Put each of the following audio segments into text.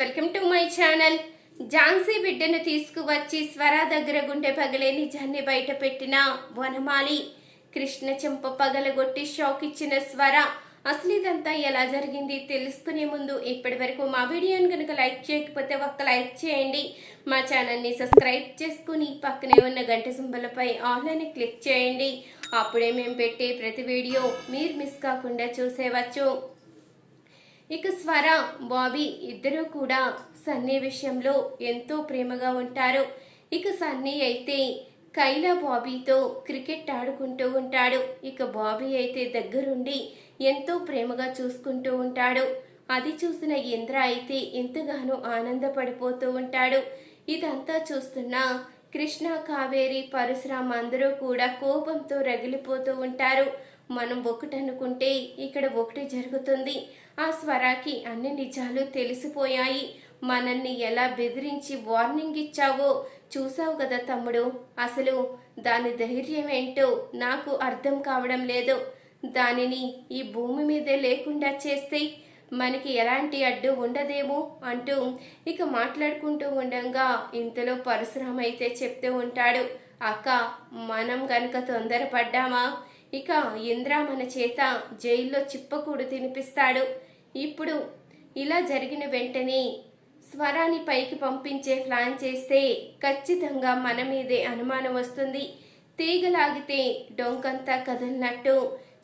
Welcome to my channel. Jhansi బిడ్డను తీసుకువచ్చి స్వర దగ్గర గుండె పగలే నిజాన్ని బయట పెట్టిన వనమాలి. కృష్ణ చెంప పగలగొట్టి షాక్ ఇచ్చిన స్వర అసలు ఇదంతా ఎలా జరిగింది తెలుసుకునే ముందు ఇప్పటి వరకు మా వీడియోని కనుక లైక్ చేయకపోతే ఒక్క లైక్ చేయండి. మా ఛానల్ని సబ్స్క్రైబ్ చేసుకుని పక్కనే ఉన్న గంట సింబలపై ఆన్లైన్ క్లిక్ చేయండి. అప్పుడే మేము పెట్టే ప్రతి వీడియో మీరు మిస్ కాకుండా చూసేవచ్చు. ఇక స్వర బాబీ ఇద్దరూ కూడా సన్నీ విషయంలో ఎంతో ప్రేమగా ఉంటారు. ఇక సన్నీ అయితే కైలా బాబీతో క్రికెట్ ఆడుకుంటూ ఉంటాడు. ఇక బాబీ అయితే దగ్గరుండి ఎంతో ప్రేమగా చూసుకుంటూ ఉంటాడు. అది చూసిన ఇంద్ర అయితే ఎంతగానో ఆనందపడిపోతూ ఉంటాడు. ఇదంతా చూస్తున్న కృష్ణ కావేరి పరశురామ్ అందరూ కూడా కోపంతో రగిలిపోతూ ఉంటారు. మనం ఒకటి అనుకుంటే ఇక్కడ ఒకటి జరుగుతుంది. ఆ స్వరాకి అన్ని నిజాలు తెలిసిపోయాయి. మనల్ని ఎలా బెదిరించి వార్నింగ్ ఇచ్చావో చూసావు కదా తమ్ముడు. అసలు దాని ధైర్యం ఏంటో నాకు అర్థం కావడం లేదు. దానిని ఈ భూమి మీదే లేకుండా చేస్తే మనకి ఎలాంటి అడ్డు ఉండదేమో అంటూ ఇక మాట్లాడుకుంటూ ఉండగా ఇంతలో పరశురామైతే అయితే చెప్తూ ఉంటాడు. అక్క మనం గనుక తొందరపడ్డామా? ఇక ఇంద్ర మన చేత జైల్లో చిప్పకూడు తినిపిస్తాడు. ఇప్పుడు ఇలా జరిగిన వెంటనే స్వరాన్ని పైకి పంపించే ప్లాన్ చేస్తే ఖచ్చితంగా మన మీదే అనుమానం వస్తుంది. తీగలాగితే డొంకంతా కదలినట్టు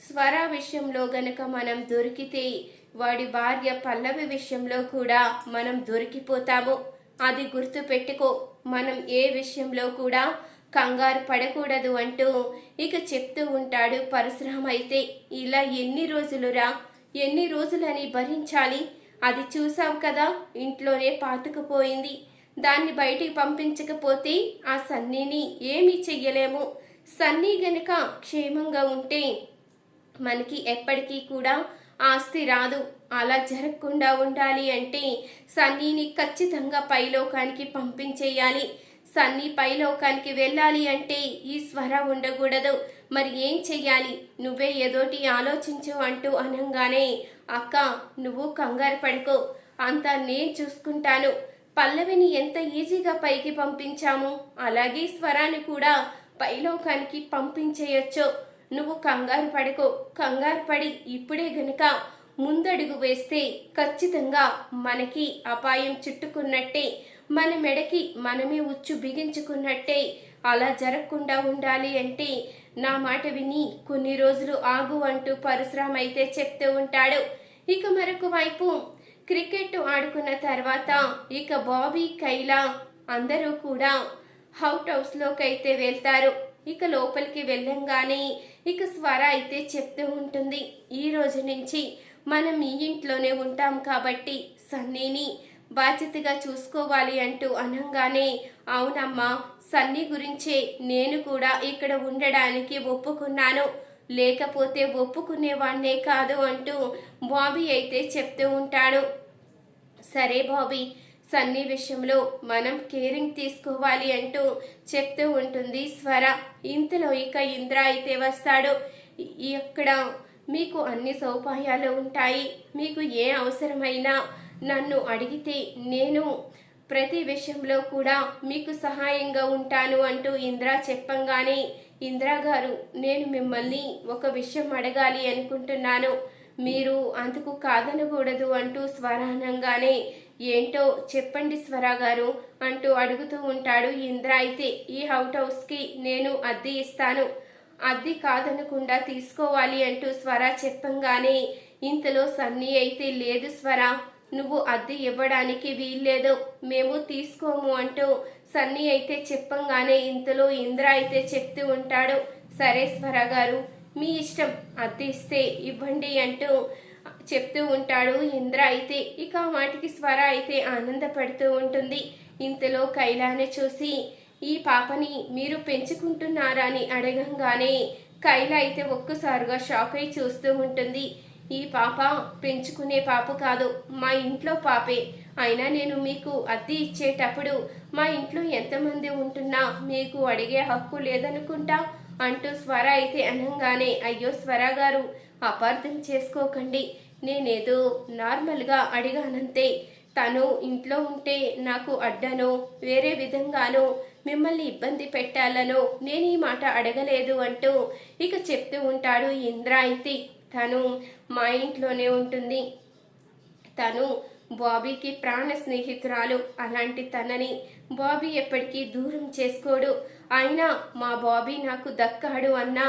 స్వర విషయంలో గనక మనం దొరికితే వాడి భార్య పల్లవి విషయంలో కూడా మనం దొరికిపోతాము. అది గుర్తు పెట్టుకో మనం ఏ విషయంలో కూడా కంగారు పడకూడదు అంటూ ఇక చెప్తూ ఉంటాడు పరశురామ. అయితే ఇలా ఎన్ని రోజులురా? ఎన్ని రోజులని భరించాలి? అది చూసావు కదా ఇంట్లోనే పాతుకుపోయింది. దాన్ని బయటికి పంపించకపోతే ఆ సన్నీని ఏమీ చెయ్యలేము. సన్నీ గనుక క్షేమంగా ఉంటే మనకి ఎప్పటికీ కూడా ఆస్తి రాదు. అలా జరగకుండా ఉండాలి అంటే సన్నీని ఖచ్చితంగా పైలోకానికి పంపించేయాలి. సన్నీ పైలోకానికి వెళ్ళాలి అంటే ఈ స్వర ఉండకూడదు. మరి ఏం చెయ్యాలి? నువ్వే ఏదోటి ఆలోచించు అంటూ అనంగానే అక్క నువ్వు కంగారు పడుకో. అంతా నేను చూసుకుంటాను. పల్లవిని ఎంత ఈజీగా పైకి పంపించాము? అలాగే స్వరాన్ని కూడా పైలోకానికి పంపించేయచ్చు. నువ్వు కంగారు పడుకో. కంగారు పడి ఇప్పుడే గనుక ముందడుగు వేస్తే ఖచ్చితంగా మనకి అపాయం చుట్టుకున్నట్టే. మన మెడకి మనమే ఉచ్చు బిగించుకున్నట్టే అలా జరగకుండా ఉండాలి అంటే నా మాట విని కొన్ని రోజులు ఆగు అంటూ పరశురామ్ అయితే చెప్తూ ఉంటాడు. ఇక మరొక వైపు క్రికెట్ ఆడుకున్న తర్వాత ఇక బాబీ కైలా అందరూ కూడా హౌట్ హౌస్లోకి అయితే వెళ్తారు. ఇక లోపలికి వెళ్ళంగానే ఇక స్వర అయితే చెప్తూ ఉంటుంది. ఈ రోజు నుంచి మనం ఈ ఇంట్లోనే ఉంటాం కాబట్టి సన్నీని బాధ్యతగా చూసుకోవాలి అంటూ అనంగానే అవునమ్మా సన్నీ గురించే నేను కూడా ఇక్కడ ఉండడానికి ఒప్పుకున్నాను. లేకపోతే ఒప్పుకునేవాణ్ణే కాదు అంటూ బాబీ అయితే చెప్తూ ఉంటాడు. సరే బాబీ సన్నీ విషయంలో మనం కేరింగ్ తీసుకోవాలి అంటూ చెప్తూ ఉంటుంది స్వర. ఇంతలో ఇక ఇంద్ర అయితే వస్తాడు. ఇక్కడ మీకు అన్ని సౌపాయాలు ఉంటాయి. మీకు ఏ అవసరమైనా నన్ను అడిగితే నేను ప్రతి విషయంలో కూడా మీకు సహాయంగా ఉంటాను అంటూ ఇంద్ర చెప్పంగానే ఇంద్రా గారు నేను మిమ్మల్ని ఒక విషయం అడగాలి అనుకుంటున్నాను. మీరు అందుకు కాదనకూడదు అంటూ స్వరానంగానే ఏంటో చెప్పండి స్వరా గారు అంటూ అడుగుతూ ఉంటాడు ఇంద్ర. అయితే ఈ హౌట్ హౌస్కి నేను అద్దె ఇస్తాను. అద్దె కాదనకుండా తీసుకోవాలి అంటూ స్వర చెప్పంగానే ఇంతలో సన్నీ అయితే లేదు స్వర. నువ్వు అద్దె ఇవ్వడానికి వీల్లేదు. మేము తీసుకోము అంటూ సన్నీ అయితే చెప్పంగానే ఇంతలో ఇంద్ర అయితే చెప్తూ ఉంటాడు. సరే స్వర గారు మీ ఇష్టం అద్దె ఇస్తే ఇవ్వండి అంటూ చెప్తూ ఉంటాడు ఇంద్ర అయితే. ఇక వాటికి మాటికి స్వర అయితే ఆనందపడుతూ ఉంటుంది. ఇంతలో కైలాని చూసి ఈ పాపని మీరు పెంచుకుంటున్నారా అని అడగంగానే కైల అయితే ఒక్కసారిగా షాక్ అయి చూస్తూ ఉంటుంది. ఈ పాప పెంచుకునే పాప కాదు. మా ఇంట్లో పాపే. అయినా నేను మీకు అద్దె ఇచ్చేటప్పుడు మా ఇంట్లో ఎంతమంది ఉంటున్నా? మీకు అడిగే హక్కు లేదనుకుంటా? అంటూ స్వర అయితే అనగానే అయ్యో స్వర గారు అపార్థం చేసుకోకండి. నేనేదో నార్మల్గా అడిగానంతే. తను ఇంట్లో ఉంటే నాకు అడ్డనో వేరే విధంగానో మిమ్మల్ని ఇబ్బంది పెట్టాలనో నేను ఈ మాట అడగలేదు అంటూ ఇక చెప్తూ ఉంటాడు ఇంద్రాయితి తను మా ఇంట్లోనే ఉంటుంది. తను బాబీకి ప్రాణ స్నేహితురాలు. అలాంటి తనని బాబీ ఎప్పటికీ దూరం చేసుకోడు. అయినా మా బాబీ నాకు దక్కాడు అన్నా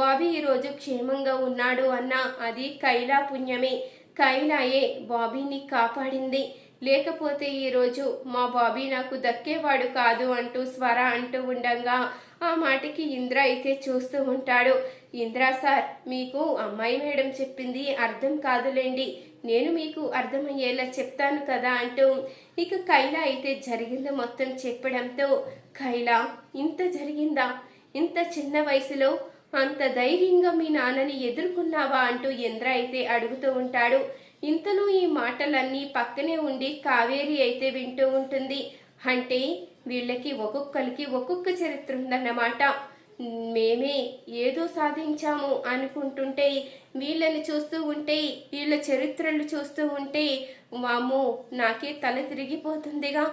బాబీ ఈరోజు క్షేమంగా ఉన్నాడు అన్నా అది కైలా పుణ్యమే కైలాయే బాబీని కాపాడింది. లేకపోతే ఈరోజు మా బాబీ నాకు దక్కేవాడు కాదు అంటూ స్వర అంటూ ఉండగా ఆ మాటకి ఇంద్ర అయితే చూస్తూ ఉంటాడు. ఇంద్రా సార్ మీకు అమ్మాయి మేడం చెప్పింది అర్థం కాదులేండి. నేను మీకు అర్థమయ్యేలా చెప్తాను కదా అంటూ ఇక కైలా అయితే జరిగింది మొత్తం చెప్పడంతో కైలా ఇంత జరిగిందా? ఇంత చిన్న వయసులో అంత ధైర్యంగా మీ నాన్నని ఎదుర్కొన్నావా? అంటూ ఇంద్ర అయితే అడుగుతూ ఉంటాడు. ఇంతలో ఈ మాటలన్నీ పక్కనే ఉండి కావేరి అయితే వింటూ ఉంటుంది. అంటే వీళ్ళకి ఒక్కొక్కరికి ఒక్కొక్క చరిత్ర ఉందన్నమాట. మేమే ఏదో సాధించాము అనుకుంటుంటే వీళ్ళని చూస్తూ ఉంటే వీళ్ళ చరిత్రలు చూస్తూ ఉంటే వాము నాకే తల తిరిగిపోతుందిగా.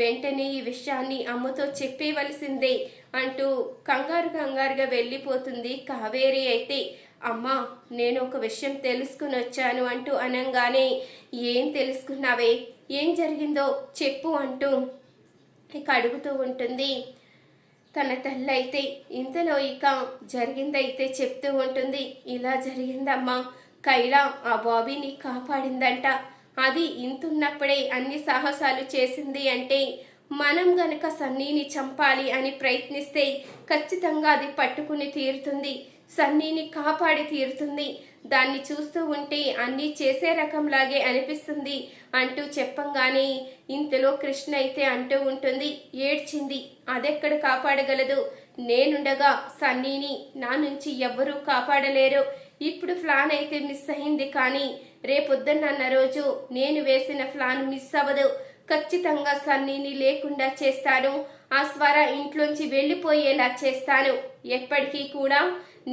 వెంటనే ఈ విషయాన్ని అమ్మతో చెప్పేవలసిందే అంటూ కంగారు కంగారుగా వెళ్ళిపోతుంది కావేరి అయితే. అమ్మా నేను ఒక విషయం తెలుసుకుని వచ్చాను అంటూ అనగానే ఏం తెలుసుకున్నావే? ఏం జరిగిందో చెప్పు అంటూ ఇక అడుగుతూ ఉంటుంది. తన తల్లి అయితే ఇంతలో ఇక జరిగిందైతే చెప్తూ ఉంటుంది. ఇలా జరిగిందమ్మా. కైలా ఆ బాబీని కాపాడిందంట. అది ఇంతున్నప్పుడే అన్ని సాహసాలు చేసింది అంటే మనం గనక సన్నీని చంపాలి అని ప్రయత్నిస్తే ఖచ్చితంగా అది పట్టుకుని తీరుతుంది. సన్నీని కాపాడి తీరుతుంది. దాన్ని చూస్తూ ఉంటే అన్నీ చేసే రకంలాగే అనిపిస్తుంది అంటూ చెప్పంగానే ఇంతలో కృష్ణ అయితే అంటూ ఉంటుంది ఏడ్చింది అదెక్కడ కాపాడగలదు? నేనుండగా సన్నీని నా నుంచి ఎవ్వరూ కాపాడలేరు. ఇప్పుడు ఫ్లాన్ అయితే మిస్ అయింది కానీ రేపొద్దున్న రోజు నేను వేసిన ఫ్లాన్ మిస్ అవ్వదు. ఖచ్చితంగా సన్నీని లేకుండా చేస్తాను. ఆ స్వర ఇంట్లోంచి వెళ్ళిపోయేలా చేస్తాను. ఎప్పటికీ కూడా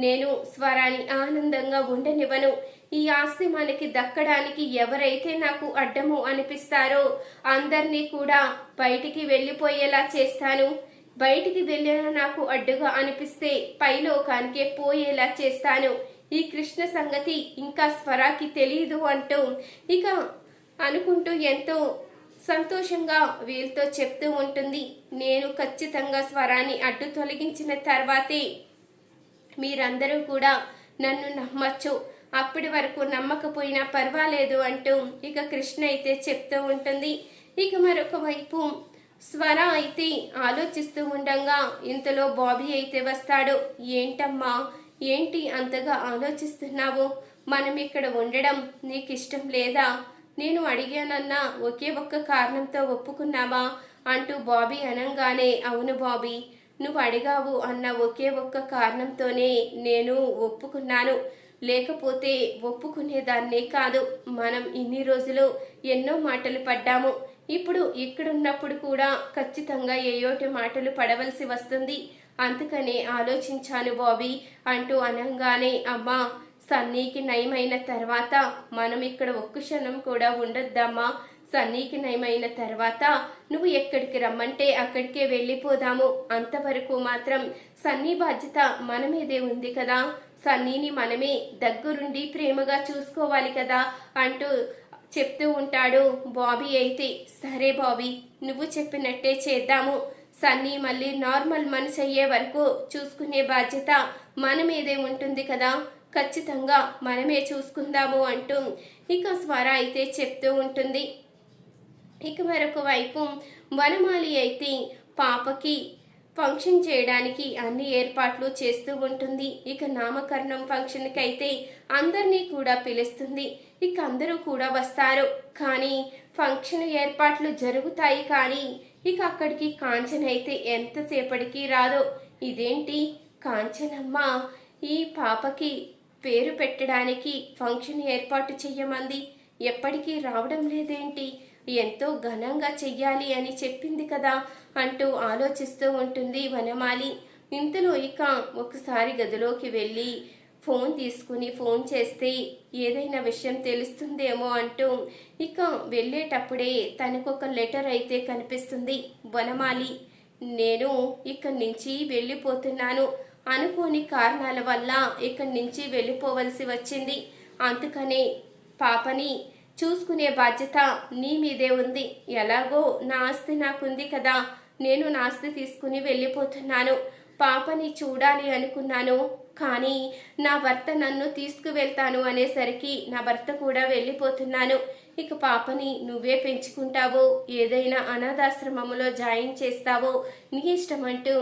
నేను స్వరాన్ని ఆనందంగా ఉండనివ్వను. ఈ ఆస్తి మనకి దక్కడానికి ఎవరైతే నాకు అడ్డము అనిపిస్తారో అందరినీ కూడా బయటికి వెళ్ళిపోయేలా చేస్తాను. బయటికి వెళ్ళిన నాకు అడ్డుగా అనిపిస్తే పైలోకానికే పోయేలా చేస్తాను. ఈ కృష్ణ సంగతి ఇంకా స్వరాకి తెలియదు అంటూ ఇక అనుకుంటూ ఎంతో సంతోషంగా వీళ్ళతో చెప్తూ ఉంటుంది. నేను ఖచ్చితంగా స్వరాన్ని అడ్డు తొలగించిన తర్వాతే మీరందరూ కూడా నన్ను నమ్మచ్చు. అప్పటి వరకు నమ్మకపోయినా పర్వాలేదు అంటూ ఇక కృష్ణ అయితే చెప్తూ ఉంటుంది. ఇక మరొక వైపు స్వర అయితే ఆలోచిస్తూ ఉండగా ఇంతలో బాబీ అయితే వస్తాడు. ఏంటమ్మా ఏంటి అంతగా ఆలోచిస్తున్నావు? మనం ఇక్కడ ఉండడం నీకు ఇష్టం లేదా? నేను అడిగానన్నా ఒకే ఒక్క కారణంతో ఒప్పుకున్నావా? అంటూ బాబీ అనంగానే అవును బాబీ నువ్వు అడిగావు అన్న ఒకే ఒక్క కారణంతోనే నేను ఒప్పుకున్నాను. లేకపోతే ఒప్పుకునేదాన్నే కాదు. మనం ఇన్ని రోజులు ఎన్నో మాటలు పడ్డాము. ఇప్పుడు ఇక్కడున్నప్పుడు కూడా ఖచ్చితంగా ఏయోటి మాటలు పడవలసి వస్తుంది. అందుకనే ఆలోచించాను బాబీ అంటూ అనంగానే అమ్మా సన్నీకి నయమైన తర్వాత మనం ఇక్కడ ఒక్క క్షణం కూడా ఉండొద్దమ్మా. సన్నీకి నయమైన తర్వాత నువ్వు ఎక్కడికి రమ్మంటే అక్కడికే వెళ్ళిపోదాము. అంతవరకు మాత్రం సన్నీ బాధ్యత మన మీదే ఉంది కదా. సన్నీని మనమే దగ్గరుండి ప్రేమగా చూసుకోవాలి కదా అంటూ చెప్తూ ఉంటాడు బాబీ అయితే. సరే బాబీ నువ్వు చెప్పినట్టే చేద్దాము. సన్నీ మళ్ళీ నార్మల్ మనసు అయ్యే వరకు చూసుకునే బాధ్యత మన మీదే ఉంటుంది కదా. ఖచ్చితంగా మనమే చూసుకుందాము అంటూ ఇక స్వర అయితే చెప్తూ ఉంటుంది. ఇక మరొక వైపు వనమాలి అయితే పాపకి ఫంక్షన్ చేయడానికి అన్ని ఏర్పాట్లు చేస్తూ ఉంటుంది. ఇక నామకరణం ఫంక్షన్కి అయితే అందరినీ కూడా పిలుస్తుంది. ఇక అందరూ కూడా వస్తారు. కానీ ఫంక్షన్ ఏర్పాట్లు జరుగుతాయి కానీ ఇక అక్కడికి కాంచన అయితే ఎంతసేపటికి రాదో. ఇదేంటి? కాంచనమ్మ ఈ పాపకి పేరు పెట్టడానికి ఫంక్షన్ ఏర్పాటు చెయ్యమంది. ఎప్పటికీ రావడం లేదేంటి? ఎంతో ఘనంగా చెయ్యాలి అని చెప్పింది కదా అంటూ ఆలోచిస్తూ ఉంటుంది వనమాలి. ఇంతలో ఇక ఒకసారి గదిలోకి వెళ్ళి ఫోన్ తీసుకుని ఫోన్ చేస్తే ఏదైనా విషయం తెలుస్తుందేమో అంటూ ఇక వెళ్ళేటప్పుడే తనకొక లెటర్ అయితే కనిపిస్తుంది. వనమాలి నేను ఇక్కడి నుంచి వెళ్ళిపోతున్నాను. అనుకోని కారణాల వల్ల ఇక్కడి నుంచి వెళ్ళిపోవలసి వచ్చింది. అందుకనే పాపని చూసుకునే బాధ్యత నీ మీదే ఉంది. ఎలాగో నా ఆస్తి నాకుంది కదా. నేను నా ఆస్తి తీసుకుని వెళ్ళిపోతున్నాను. పాపని చూడాలి అనుకున్నాను. కానీ నా భర్త నన్ను తీసుకువెళ్తాను అనేసరికి నా భర్త కూడా వెళ్ళిపోతున్నాను. ఇక పాపని నువ్వే పెంచుకుంటావో. ఏదైనా అనాథాశ్రమంలో జాయిన్ చేస్తావో. నీ ఇష్టం అంటూ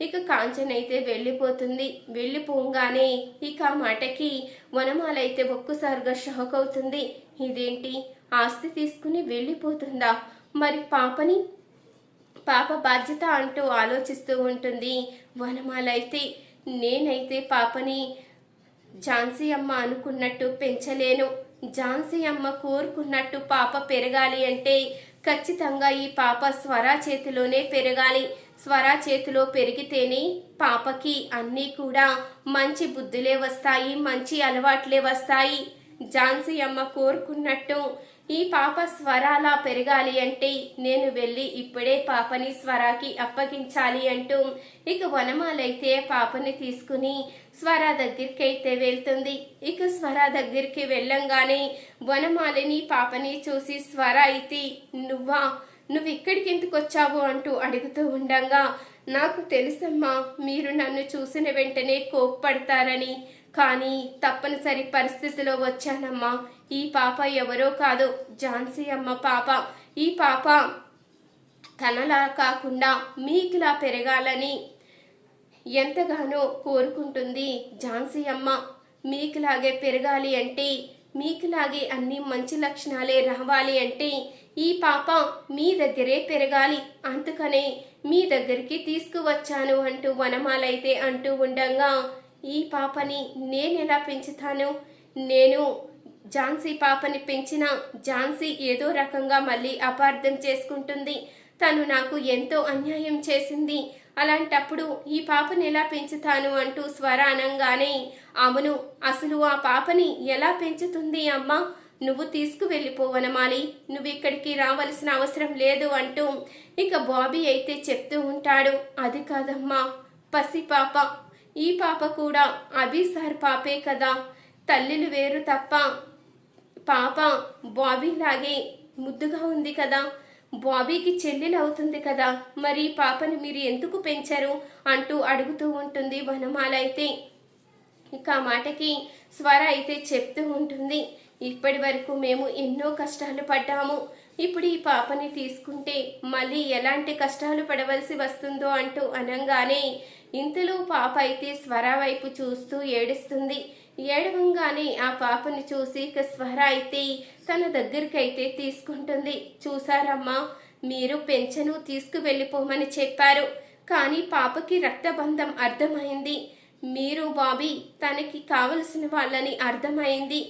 ఇక కాంచన్ అయితే వెళ్ళిపోతుంది. వెళ్ళిపోగానే ఇక ఆ మాటకి వనమాలైతే ఒక్కసారిగా షాక్ అవుతుంది. ఇదేంటి? ఆస్తి తీసుకుని వెళ్ళిపోతుందా? మరి పాపని? పాప బాధ్యత అంటూ ఆలోచిస్తూ ఉంటుంది. వనమాలైతే నేనైతే పాపని ఝాన్సీ అమ్మ అనుకున్నట్టు పెంచలేను. ఝాన్సీ అమ్మ కోరుకున్నట్టు పాప పెరగాలి అంటే ఖచ్చితంగా ఈ పాప స్వరా చేతిలోనే పెరగాలి. స్వరా చేతిలో పెరిగితేనే పాపకి అన్నీ కూడా మంచి బుద్ధులే వస్తాయి మంచి అలవాట్లే వస్తాయి. ఝాన్సీ అమ్మ కోరుకున్నట్టు ఈ పాప స్వరాలా పెరగాలి అంటే నేను వెళ్ళి ఇప్పుడే పాపని స్వరాకి అప్పగించాలి అంటూ ఇక వనమాలైతే పాపని తీసుకుని స్వర దగ్గరికి అయితే వెళ్తుంది. ఇక స్వర దగ్గరికి వెళ్ళంగానే వనమాలిని పాపని చూసి స్వర అయితే నువ్వా? నువ్వు ఇక్కడికి ఎందుకు వచ్చావు? అంటూ అడుగుతూ ఉండంగా నాకు తెలుసమ్మా మీరు నన్ను చూసిన వెంటనే కోప్పడతారని. కానీ తప్పనిసరి పరిస్థితిలో వచ్చానమ్మా. ఈ పాప ఎవరో కాదు. ఝాన్సీ అమ్మ పాప. ఈ పాప తనలా కాకుండా మీకులా పెరగాలని ఎంతగానో కోరుకుంటుంది ఝాన్సీ అమ్మ. మీకులాగే పెరగాలి అంటే మీకులాగే అన్ని మంచి లక్షణాలే రావాలి అంటే ఈ పాప మీ దగ్గరే పెరగాలి. అందుకనే మీ దగ్గరికి తీసుకువచ్చాను అంటూ వనమాలైతే అంటూ ఉండగా ఈ పాపని నేనెలా పెంచుతాను? నేను ఝాన్సీ పాపని పెంచిన ఝాన్సీ ఏదో రకంగా మళ్ళీ అపార్థం చేసుకుంటుంది. తను నాకు ఎంతో అన్యాయం చేసింది. అలాంటప్పుడు ఈ పాపని ఎలా పెంచుతాను అంటూ స్వర అనంగానే అవును అసలు ఆ పాపని ఎలా పెంచుతుంది అమ్మా? నువ్వు తీసుకువెళ్ళిపోవనమాలి నువ్వు ఇక్కడికి రావలసిన అవసరం లేదు అంటూ ఇక బాబీ అయితే చెప్తూ ఉంటాడు. అది కాదమ్మా పసి పాప. ఈ పాప కూడా అభి సార్ పాపే కదా. తల్లిలు వేరు తప్ప పాప బాబీలాగే ముద్దుగా ఉంది కదా. బాబీకి చెల్లెలు అవుతుంది కదా. మరి పాపని మీరు ఎందుకు పెంచరు? అంటూ అడుగుతూ ఉంటుంది వనమాల అయితే. ఇక ఆ మాటకి స్వర అయితే చెప్తూ ఉంటుంది. ఇప్పటి వరకు మేము ఎన్నో కష్టాలు పడ్డాము. ఇప్పుడు ఈ పాపని తీసుకుంటే మళ్ళీ ఎలాంటి కష్టాలు పడవలసి వస్తుందో అంటూ అనంగానే ఇంతలో పాప అయితే స్వర వైపు చూస్తూ ఏడుస్తుంది. ఏడవంగానే ఆ పాపని చూసి ఇక స్వర అయితే తన దగ్గరికి అయితే తీసుకుంటుంది. చూసారమ్మా మీరు పెంచను తీసుకువెళ్ళిపోమని చెప్పారు. కానీ పాపకి రక్తబంధం అర్థమైంది. మీరు బాబీ తనకి కావలసిన వాళ్ళని అర్థమైంది.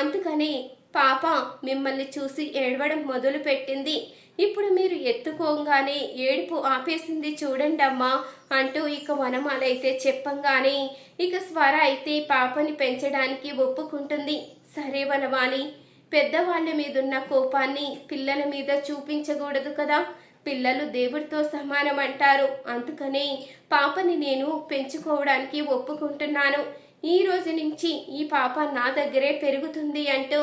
అందుకనే పాప మిమ్మల్ని చూసి ఏడవడం మొదలుపెట్టింది. ఇప్పుడు మీరు ఎత్తుకోగానే ఏడుపు ఆపేసింది చూడండమ్మా అంటూ ఇక వనమాలైతే చెప్పంగానే ఇక స్వర అయితే పాపని పెంచడానికి ఒప్పుకుంటుంది. సరే వనమాలి పెద్దవాళ్ళ మీదున్న కోపాన్ని పిల్లల మీద చూపించకూడదు కదా. పిల్లలు దేవుడితో సమానం అంటారు అందుకనే పాపని నేను పెంచుకోవడానికి ఒప్పుకుంటున్నాను. ఈ రోజు నుంచి ఈ పాప నా దగ్గరే పెరుగుతుంది అంటూ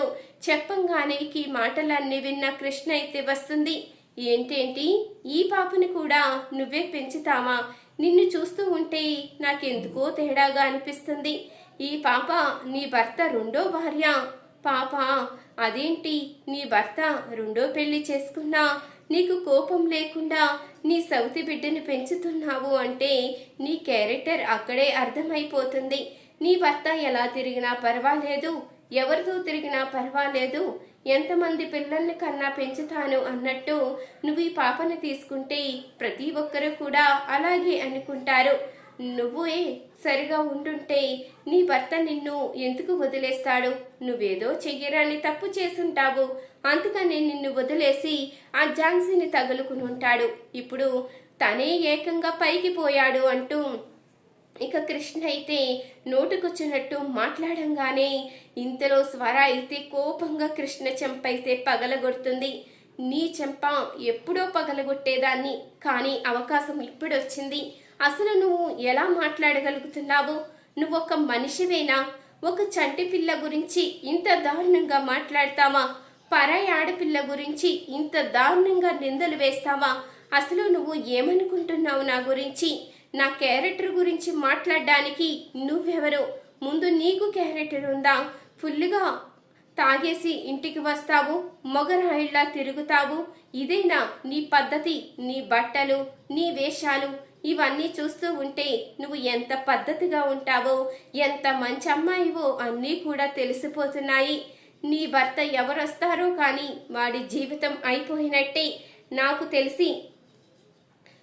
చెప్పంగానే ఈ మాటలన్నీ విన్న కృష్ణ అయితే వస్తుంది. ఏంటేంటి? ఈ పాపని కూడా నువ్వే పెంచుతావా? నిన్ను చూస్తూ ఉంటే నాకెందుకో తేడాగా అనిపిస్తుంది. ఈ పాప నీ భర్త రెండో భార్య. పాప అదేంటి? నీ భర్త రెండో పెళ్ళి చేసుకున్నా నీకు కోపం లేకుండా నీ సౌతి బిడ్డను పెంచుతున్నావు అంటే నీ క్యారెక్టర్ అక్కడే అర్థమైపోతుంది. నీ భర్త ఎలా తిరిగినా పర్వాలేదు ఎవరితో తిరిగినా పర్వాలేదు ఎంతమంది పిల్లల్ని కన్నా పెంచుతాను అన్నట్టు నువ్వు ఈ పాపని తీసుకుంటే ప్రతి ఒక్కరూ కూడా అలాగే అనుకుంటారు. నువ్వే సరిగా ఉండుంటే నీ భర్త నిన్ను ఎందుకు వదిలేస్తాడు? నువ్వేదో చెయ్యరాని తప్పు చేసుంటావు అందుకని నిన్ను వదిలేసి ఆ ఝాన్సీని తగులుకుని ఉంటాడు. ఇప్పుడు తనే ఏకంగా పైకి పోయాడు అంటూ ఇక కృష్ణ అయితే నోటుకొచ్చినట్టు మాట్లాడంగానే ఇంతలో స్వర అయితే కోపంగా కృష్ణ చెంప అయితే పగలగొడుతుంది. నీ చెంప ఎప్పుడో పగలగొట్టేదాన్ని కానీ అవకాశం ఇప్పుడొచ్చింది. అసలు నువ్వు ఎలా మాట్లాడగలుగుతున్నావు? నువ్వు ఒక మనిషివేనా? ఒక చంటి పిల్ల గురించి ఇంత దారుణంగా మాట్లాడతావా? పరాయి ఆడపిల్ల గురించి ఇంత దారుణంగా నిందలు వేస్తావా? అసలు నువ్వు ఏమనుకుంటున్నావు నా గురించి? నా క్యారెక్టర్ గురించి మాట్లాడడానికి నువ్వెవరు? ముందు నీకు క్యారెక్టర్ ఉందా? ఫుల్గా తాగేసి ఇంటికి వస్తావు మొగరాయిల్లా తిరుగుతావు. ఇదేనా నీ పద్ధతి? నీ బట్టలు నీ వేషాలు ఇవన్నీ చూస్తూ ఉంటే నువ్వు ఎంత పద్ధతిగా ఉంటావో ఎంత మంచి అమ్మాయివో అన్నీ కూడా తెలిసిపోతున్నాయి. నీ భర్త ఎవరొస్తారో కానీ వాడి జీవితం అయిపోయినట్టే నాకు తెలిసి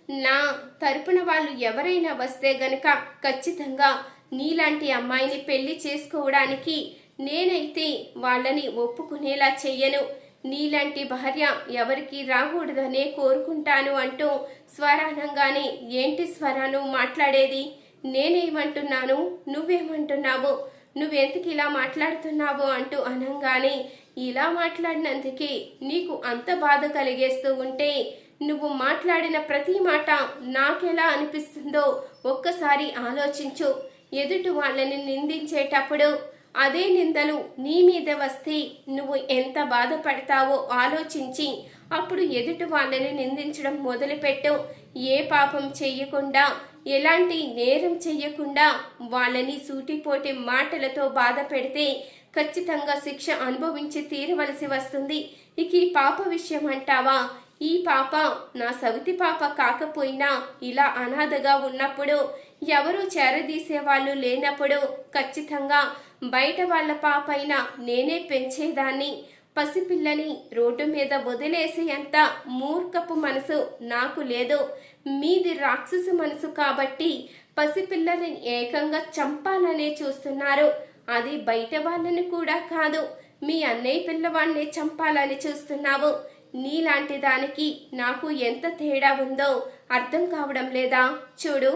నా తరపున వాళ్ళు ఎవరైనా వస్తే గనక ఖచ్చితంగా నీలాంటి అమ్మాయిని పెళ్ళి చేసుకోవడానికి నేనైతే వాళ్ళని ఒప్పుకునేలా చెయ్యను. నీలాంటి భార్య ఎవరికి రాకూడదనే కోరుకుంటాను అంటూ స్వరానంగానే ఏంటి స్వరాను మాట్లాడేది? నేనేమంటున్నాను? నువ్వేమంటున్నావు? నువ్వెందుకు ఇలా మాట్లాడుతున్నావు అంటూ అనంగానే ఇలా మాట్లాడినందుకే నీకు అంత బాధ కలిగేస్తూ ఉంటే నువ్వు మాట్లాడిన ప్రతి మాట నాకెలా అనిపిస్తుందో ఒక్కసారి ఆలోచించు. ఎదుటి వాళ్ళని నిందించేటప్పుడు అదే నిందలు నీ మీద వస్తే నువ్వు ఎంత బాధపడతావో ఆలోచించి అప్పుడు ఎదుటి వాళ్ళని నిందించడం మొదలుపెట్టు. ఏ పాపం చెయ్యకుండా ఎలాంటి నేరం చెయ్యకుండా వాళ్ళని సూటిపోటి మాటలతో బాధ పెడితే ఖచ్చితంగా శిక్ష అనుభవించి తీరవలసి వస్తుంది. ఇక ఈ పాప విషయం అంటావా? ఈ పాప నా సవితి పాప కాకపోయినా ఇలా అనాథగా ఉన్నప్పుడు ఎవరు చేరదీసే వాళ్ళు లేనప్పుడు ఖచ్చితంగా బయట వాళ్ళ పాపైన నేనే పెంచేదాన్ని. పసిపిల్లని రోడ్డు మీద వదిలేసేంత మూర్ఖపు మనసు నాకు లేదు. మీది రాక్షసు మనసు కాబట్టి పసిపిల్లని ఏకంగా చంపాలనే చూస్తున్నారు. అది బయట వాళ్ళని కూడా కాదు మీ అన్నయ్య పిల్లవాడిని చంపాలని చూస్తున్నావు. నీలాంటి దానికి నాకు ఎంత తేడా ఉందో అర్థం కావడం లేదా? చూడు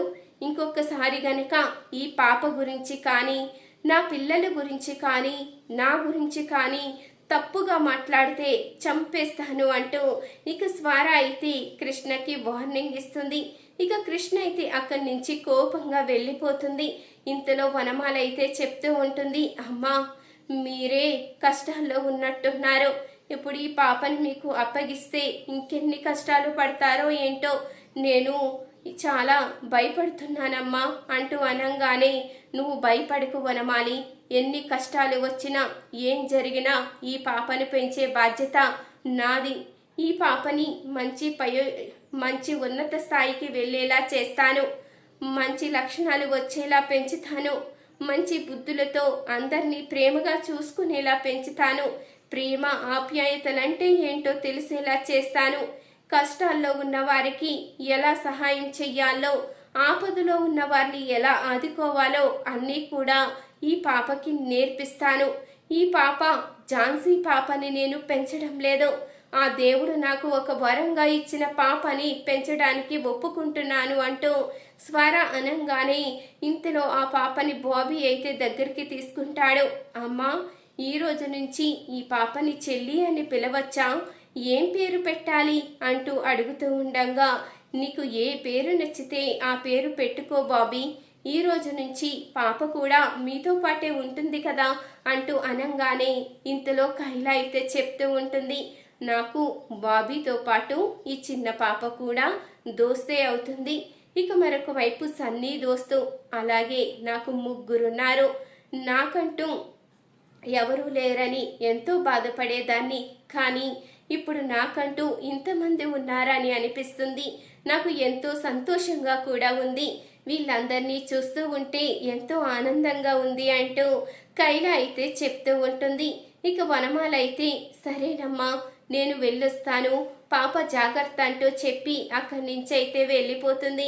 ఇంకొకసారి గనక ఈ పాప గురించి కానీ నా పిల్లల గురించి కానీ నా గురించి కానీ తప్పుగా మాట్లాడితే చంపేస్తాను అంటూ ఇక స్వార అయితే కృష్ణకి వార్నింగ్ ఇస్తుంది. ఇక కృష్ణ అయితే అక్కడి నుంచి కోపంగా వెళ్ళిపోతుంది. ఇంతలో వనమాల అయితే చెప్తూ ఉంటుంది అమ్మా మీరే కష్టాల్లో ఉన్నట్టున్నారు. ఇప్పుడు ఈ పాపని మీకు అప్పగిస్తే ఇంకెన్ని కష్టాలు పడతారో ఏంటో నేను చాలా భయపడుతున్నానమ్మా అంటూ అనంగానే నువ్వు భయపడకు వనమాలి. ఎన్ని కష్టాలు వచ్చినా ఏం జరిగినా ఈ పాపను పెంచే బాధ్యత నాది. ఈ పాపని మంచి పయో మంచి ఉన్నత స్థాయికి వెళ్ళేలా చేస్తాను. మంచి లక్షణాలు వచ్చేలా పెంచుతాను. మంచి బుద్ధులతో అందరినీ ప్రేమగా చూసుకునేలా పెంచుతాను. ప్రేమ ఆప్యాయతలంటే ఏంటో తెలిసేలా చేస్తాను. కష్టాల్లో ఉన్న వారికి ఎలా సహాయం చెయ్యాలో ఆపదలో ఉన్న వారిని ఎలా ఆదుకోవాలో అన్నీ కూడా ఈ పాపకి నేర్పిస్తాను. ఈ పాప ఝాన్సీ పాపని నేను పెంచడం లేదు. ఆ దేవుడు నాకు ఒక వరంగా ఇచ్చిన పాపని పెంచడానికి ఒప్పుకుంటున్నాను అంటూ స్వర అనంగానే ఇంతలో ఆ పాపని బాబీ అయితే దగ్గరికి తీసుకుంటాడు. అమ్మా ఈ రోజు నుంచి ఈ పాపని చెల్లి అని పిలవచ్చా? ఏం పేరు పెట్టాలి? అంటూ అడుగుతూ ఉండగా నీకు ఏ పేరు నచ్చితే ఆ పేరు పెట్టుకో బాబీ. ఈ రోజు నుంచి పాప కూడా మీతో పాటే ఉంటుంది కదా అంటూ అనంగానే ఇంతలో కైల అయితే చెప్తూ ఉంటుంది. నాకు బాబీతో పాటు ఈ చిన్న పాప కూడా దోస్తే అవుతుంది. ఇక మరొక వైపు సన్నీ దోస్తు అలాగే నాకు ముగ్గురున్నారు. నాకంటూ ఎవరూ లేరని ఎంతో బాధపడేదాన్ని. కానీ ఇప్పుడు నాకంటూ ఇంతమంది ఉన్నారని అనిపిస్తుంది. నాకు ఎంతో సంతోషంగా కూడా ఉంది. వీళ్ళందరినీ చూస్తూ ఉంటే ఎంతో ఆనందంగా ఉంది అంటూ కైల అయితే చెప్తూ ఉంటుంది. ఇక వనమాల అయితే సరేనమ్మా నేను వెళ్ళొస్తాను. పాప జాగ్రత్త అంటూ చెప్పి అక్కడి నుంచి అయితే వెళ్ళిపోతుంది.